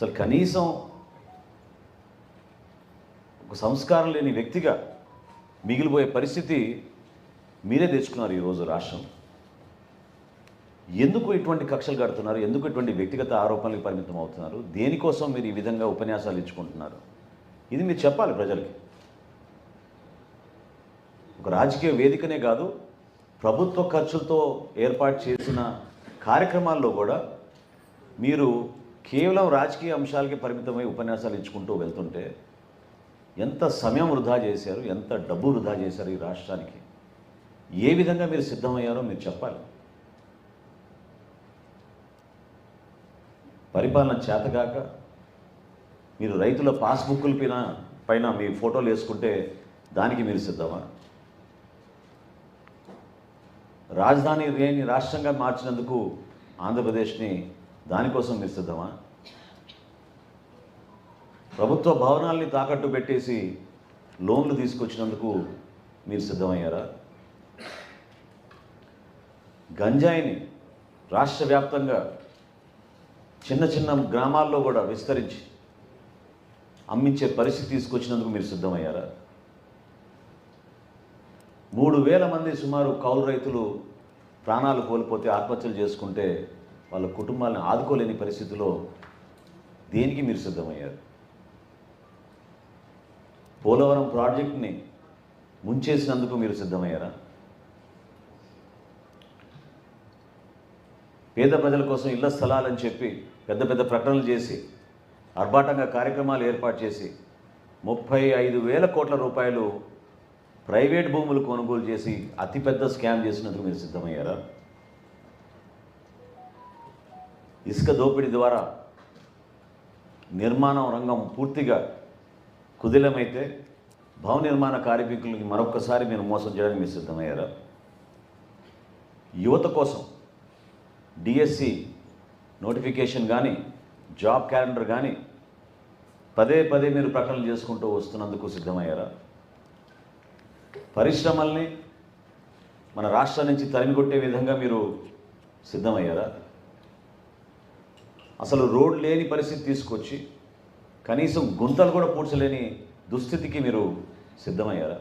అసలు కనీసం ఒక సంస్కారం లేని వ్యక్తిగా మిగిలిపోయే పరిస్థితి మీరే తెచ్చుకున్నారు ఈరోజు రాష్ట్రం. ఎందుకు ఇటువంటి కక్షలు కడుతున్నారు? ఎందుకు ఇటువంటి వ్యక్తిగత ఆరోపణలకు పరిమితం అవుతున్నారు? దేనికోసం మీరు ఈ విధంగా ఉపన్యాసాలు ఇచ్చుకుంటున్నారు? ఇది మీరు చెప్పాలి ప్రజలకి. ఒక రాజకీయ వేదికనే కాదు ప్రభుత్వ ఖర్చులతో ఏర్పాటు చేసిన కార్యక్రమాల్లో కూడా మీరు కేవలం రాజకీయ అంశాలకి పరిమితమై ఉపన్యాసాలు ఇచ్చుకుంటూ వెళ్తుంటే ఎంత సమయం వృధా చేశారు ఎంత డబ్బు వృధా చేశారు ఈ రాష్ట్రానికి? ఏ విధంగా మీరు సిద్ధమయ్యారో మీరు చెప్పాలి. పరిపాలన చేతగాక మీరు రైతుల పాస్బుక్కుల పైన పైన మీ ఫోటోలు వేసుకుంటే దానికి మీరు సిద్ధమా? రాజధాని లేని రాష్ట్రంగా మార్చినందుకు ఆంధ్రప్రదేశ్ని దానికోసం మీరు సిద్ధమా ప్రభుత్వ భవనాల్ని తాకట్టు పెట్టేసి లోన్లు తీసుకొచ్చినందుకు మీరు సిద్ధమయ్యారా? గంజాయిని రాష్ట్ర వ్యాప్తంగా చిన్న చిన్న గ్రామాల్లో కూడా విస్తరించి అమ్మించే పరిస్థితి తీసుకొచ్చినందుకు మీరు సిద్ధమయ్యారా? మూడు వేల మంది సుమారు కౌలు రైతులు ప్రాణాలు కోల్పోతే ఆత్మహత్యలు చేసుకుంటే వాళ్ళ కుటుంబాలను ఆదుకోలేని పరిస్థితిలో దేనికి మీరు సిద్ధమయ్యారు? పోలవరం ప్రాజెక్ట్ని ముంచేసినందుకు మీరు సిద్ధమయ్యారా? పేద ప్రజల కోసం ఇళ్ళ స్థలాలని చెప్పి పెద్ద పెద్ద ప్రకటనలు చేసి ఆర్భాటంగా కార్యక్రమాలు ఏర్పాటు చేసి ముప్పై ఐదు వేల కోట్ల రూపాయలు ప్రైవేట్ భూములు కొనుగోలు చేసి అతిపెద్ద స్కామ్ చేసినందుకు మీరు సిద్ధమయ్యారా? ఇసుక దోపిడీ ద్వారా నిర్మాణం రంగం పూర్తిగా కుదిలమైతే భవన నిర్మాణ కార్మికులకి మరొకసారి మీరు మోసం చేయడానికి మీరు సిద్ధమయ్యారా? యువత కోసం డిఎస్సి నోటిఫికేషన్ కానీ జాబ్ క్యాలెండర్ కానీ పదే పదే మీరు ప్రకటనలు చేసుకుంటూ వస్తున్నందుకు సిద్ధమయ్యారా? పరిశ్రమల్ని మన రాష్ట్రం నుంచి తరిమికొట్టే విధంగా మీరు సిద్ధమయ్యారా? అసలు రోడ్ లేని పరిస్థితి తీసుకొచ్చి కనీసం గుంతలు కూడా పూడ్చలేని దుస్థితికి మీరు సిద్ధమయ్యారా?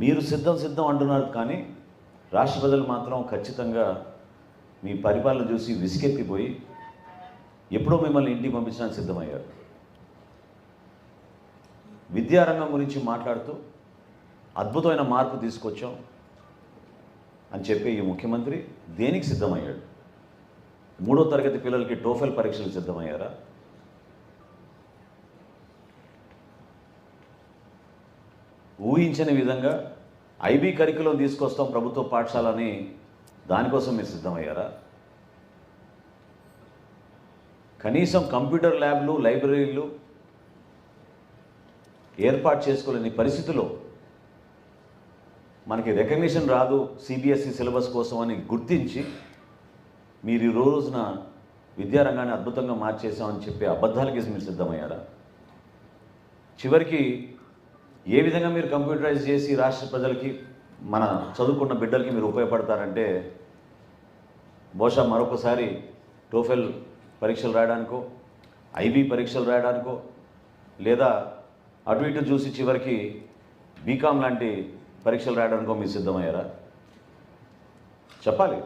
మీరు సిద్ధం సిద్ధం అంటున్నారు కానీ రాష్ట్ర ప్రజలు మాత్రం ఖచ్చితంగా మీ పరిపాలన చూసి విసికెత్తిపోయి ఎప్పుడో మిమ్మల్ని ఇంటికి పంపించడానికి సిద్ధమయ్యారు. విద్యారంగం గురించి మాట్లాడుతూ అద్భుతమైన మార్పు తీసుకొచ్చాం అని చెప్పి ఈ ముఖ్యమంత్రి దేనికి సిద్ధమయ్యాడు? మూడో తరగతి పిల్లలకి టోఫెల్ పరీక్షలు సిద్ధమయ్యారా? ఊహించని విధంగా ఐబీ కరికులం తీసుకొస్తాం ప్రభుత్వ పాఠశాలని దానికోసం మీరు సిద్ధమయ్యారా? కనీసం కంప్యూటర్ ల్యాబ్లు లైబ్రరీలు ఏర్పాటు చేసుకోలేని పరిస్థితిలో మనకి రికగ్నిషన్ రాదు సిబిఎస్ఈ సిలబస్ కోసం అని గుర్తించి మీరు ఈ రోజున విద్యారంగాన్ని అద్భుతంగా మార్చేసామని చెప్పే అబద్ధాలకి మీరు సిద్ధమయ్యారా? చివరికి ఏ విధంగా మీరు కంప్యూటరైజ్ చేసి రాష్ట్ర ప్రజలకి మన చదువుకున్న బిడ్డలకి మీరు ఉపయోగపడతారంటే బహుశా మరొకసారి టోఫెల్ పరీక్షలు రాయడానికో ఐబీ పరీక్షలు రాయడానికో లేదా అటు ఇటు చూసి చివరికి బీకామ్ లాంటి పరీక్షలు రాయడానికో మీరు సిద్ధమయ్యారా? చెప్పాలి.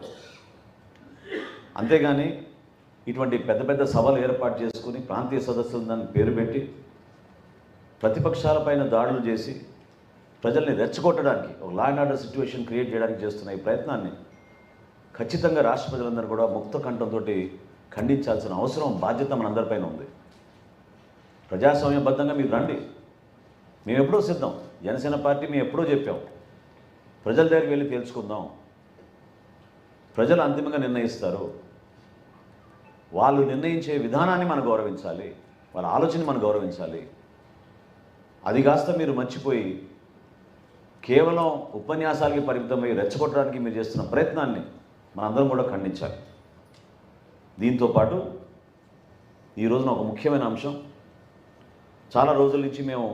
అంతేగాని ఇటువంటి పెద్ద పెద్ద సభలు ఏర్పాటు చేసుకుని ప్రాంతీయ సదస్సులు దాన్ని పేరు పెట్టి ప్రతిపక్షాలపైన దాడులు చేసి ప్రజల్ని రెచ్చగొట్టడానికి ఒక law and order situation create చేయడానికి చేస్తున్న ఈ ప్రయత్నాన్ని ఖచ్చితంగా రాష్ట్ర ప్రజలందరూ కూడా ముక్త కంఠంతో ఖండించాల్సిన అవసరం బాధ్యత మనందరిపైన ఉంది. ప్రజాస్వామ్యబద్ధంగా మీరు రండి. మేము ఎప్పుడో సిద్ధం. జనసేన పార్టీ మేము ఎప్పుడో చెప్పాం. ప్రజల దగ్గరికి వెళ్ళి తేల్చుకుందాం. ప్రజలు అంతిమంగా నిర్ణయిస్తారు. వాళ్ళు నిర్ణయించే విధానాన్ని మనం గౌరవించాలి వాళ్ళ ఆలోచన మనం గౌరవించాలి. అది కాస్త మీరు మర్చిపోయి కేవలం ఉపన్యాసాలకి పరిమితమై రెచ్చగొట్టడానికి మీరు చేస్తున్న ప్రయత్నాన్ని మనందరం కూడా ఖండించాలి. దీంతో పాటు ఈ రోజున ఒక ముఖ్యమైన అంశం. చాలా రోజుల నుంచి మేము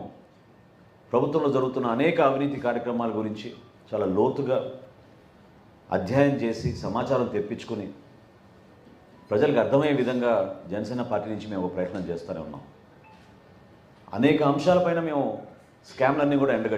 ప్రభుత్వంలో జరుగుతున్న అనేక అవినీతి కార్యక్రమాల గురించి చాలా లోతుగా అధ్యయనం చేసి సమాచారం తెప్పించుకుని ప్రజలకు అర్థమయ్యే విధంగా జనసేన పార్టీ నుంచి మేము ఒక ప్రయత్నం చేస్తూనే ఉన్నాం. అనేక అంశాలపైన మేము స్కామ్లన్నీ కూడా ఎండగట్టాం.